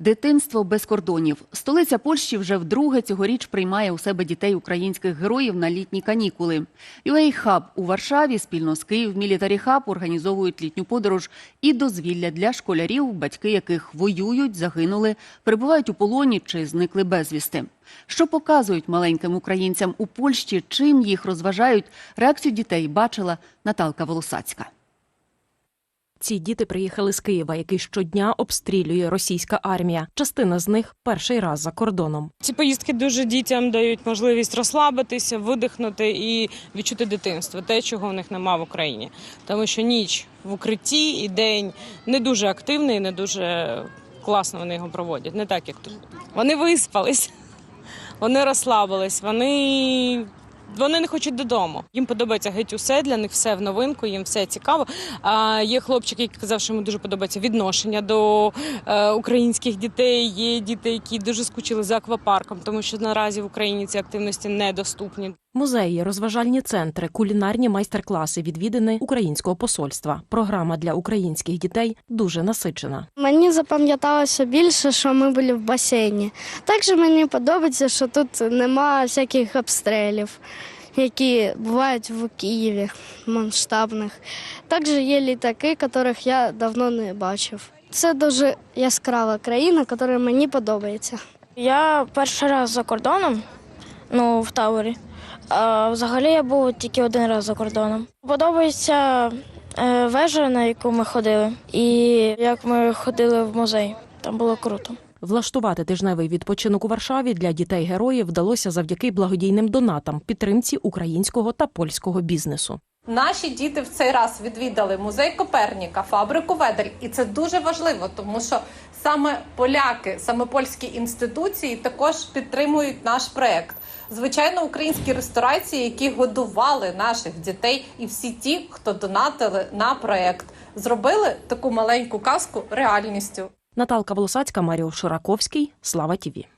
Дитинство без кордонів. Столиця Польщі вже вдруге цьогоріч приймає у себе дітей українських героїв на літні канікули. UA Hub у Варшаві спільно з Київ Military Hub організовують літню подорож і дозвілля для школярів, батьки яких воюють, загинули, перебувають у полоні чи зникли безвісти. Що показують маленьким українцям у Польщі, чим їх розважають, реакцію дітей бачила Наталка Волосацька. Ці діти приїхали з Києва, який щодня обстрілює російська армія. Частина з них перший раз за кордоном. Ці поїздки дуже дітям дають можливість розслабитися, видихнути і відчути дитинство, те, чого в них нема в Україні. Тому що ніч в укритті і день не дуже активний, не дуже класно вони його проводять. Не так, як тут. Вони виспались, вони розслабились, вони. Вони не хочуть додому. Їм подобається геть усе для них все в новинку, їм все цікаво. А є хлопчик, який казав, що йому дуже подобається відношення до е, українських дітей. Є діти, які дуже скучили за аквапарком, тому що наразі в Україні ці активності недоступні. Музеї, розважальні центри, кулінарні майстер-класи відвідини українського посольства. Програма для українських дітей дуже насичена. Мені запам'яталося більше, що ми були в басейні. Також мені подобається, що тут нема всяких обстрілів, які бувають в Києві масштабних. Також є літаки, яких я давно не бачив. Це дуже яскрава країна, яка мені подобається. Я перший раз за кордоном, ну в таборі. А взагалі я був тільки один раз за кордоном. Подобається е, вежа, на яку ми ходили, і як ми ходили в музей. Там було круто. Влаштувати тижневий відпочинок у Варшаві для дітей героїв вдалося завдяки благодійним донатам, підтримці українського та польського бізнесу. Наші діти в цей раз відвідали музей Коперніка, фабрику Ведель, і це дуже важливо, тому що саме поляки, саме польські інституції також підтримують наш проект. Звичайно, українські ресторації, які годували наших дітей, і всі ті, хто донатили на проект, зробили таку маленьку казку реальністю. Наталка Волосацька, Маріо Шураковський. Слава Тіві.